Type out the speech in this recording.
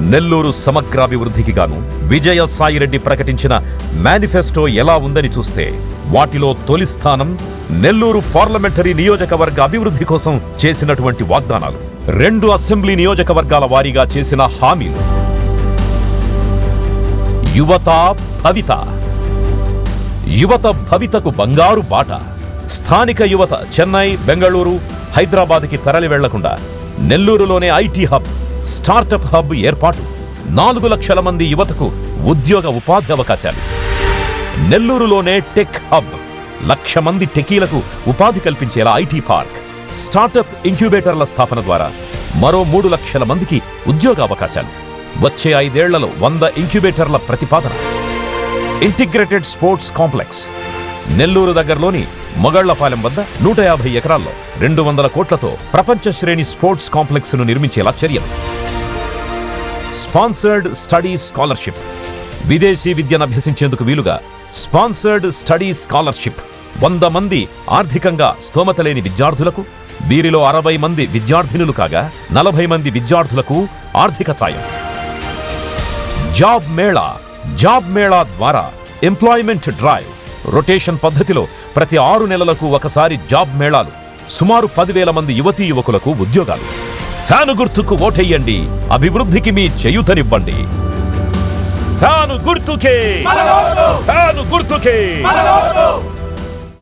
నెల్లూరు సమగ్రాభివృద్ధికి గాను విజయ సాయిరెడ్డి ప్రకటించిన మేనిఫెస్టో ఎలా ఉందని చూస్తే వాటిలో తొలి స్థానం నెల్లూరు పార్లమెంటరీ నియోజకవర్గ అభివృద్ధి కోసం చేసినటువంటి వాగ్దానాలు. రెండు అసెంబ్లీ నియోజకవర్గాల వారీగా చేసిన హామీలు. యువత భవిత. యువత భవితకు బంగారు బాట. స్థానిక యువత చెన్నై బెంగళూరు హైదరాబాద్కి తరలి వెళ్ళకుండా నెల్లూరులోనే ఐటీ హబ్ స్టార్టప్ హబ్ ఏర్పాటు. నాలుగు లక్షల మంది యువతకు ఉద్యోగ ఉపాధి అవకాశాలు. నెల్లూరులోనే టెక్ హబ్. లక్ష మంది టెకీలకు ఉపాధి కల్పించేలా ఐటీ పార్క్. స్టార్టప్ ఇంక్యుబేటర్ల స్థాపన ద్వారా మరో మూడు లక్షల మందికి ఉద్యోగ అవకాశాలు. వచ్చే ఐదేళ్ళలో వంద ఇంక్యుబేటర్ల ప్రతిపాదన. Integrated sports complex. నెల్లూరు దగ్గరలోని మొగళ్ళపాలెం వద్ద నూట యాభై ఎకరాల్లో రెండు వందల కోట్లతో ప్రపంచ శ్రేణి స్పోర్ట్స్ కాంప్లెక్స్ను నిర్మించేలా చర్యలు. Sponsored study scholarship. విదేశీ విద్యను అభ్యసించేందుకు వీలుగా స్పాన్సర్డ్ స్టడీ స్కాలర్షిప్. వంద మంది ఆర్థికంగా స్తోమత లేని విద్యార్థులకు వీరిలో అరవై మంది విద్యార్థినులు కాగా నలభై మంది విద్యార్థులకు ఆర్థిక సాయం. జాబ్ మేళా జాబ్ మేళా ద్వారా ఎంప్లాయ్మెంట్ డ్రైవ్. రొటేషన్ పద్ధతిలో ప్రతి ఆరు నెలలకు ఒకసారి జాబ్ మేళాలు. సుమారు పదివేల మంది యువతీ యువకులకు ఉద్యోగాలు. ఫ్యాను గుర్తుకు ఓటెయ్యండి అభివృద్ధికి మీ చేయూతనివ్వండి. ఫ్యాను గుర్తుకే ఫ్యాను గుర్తుకే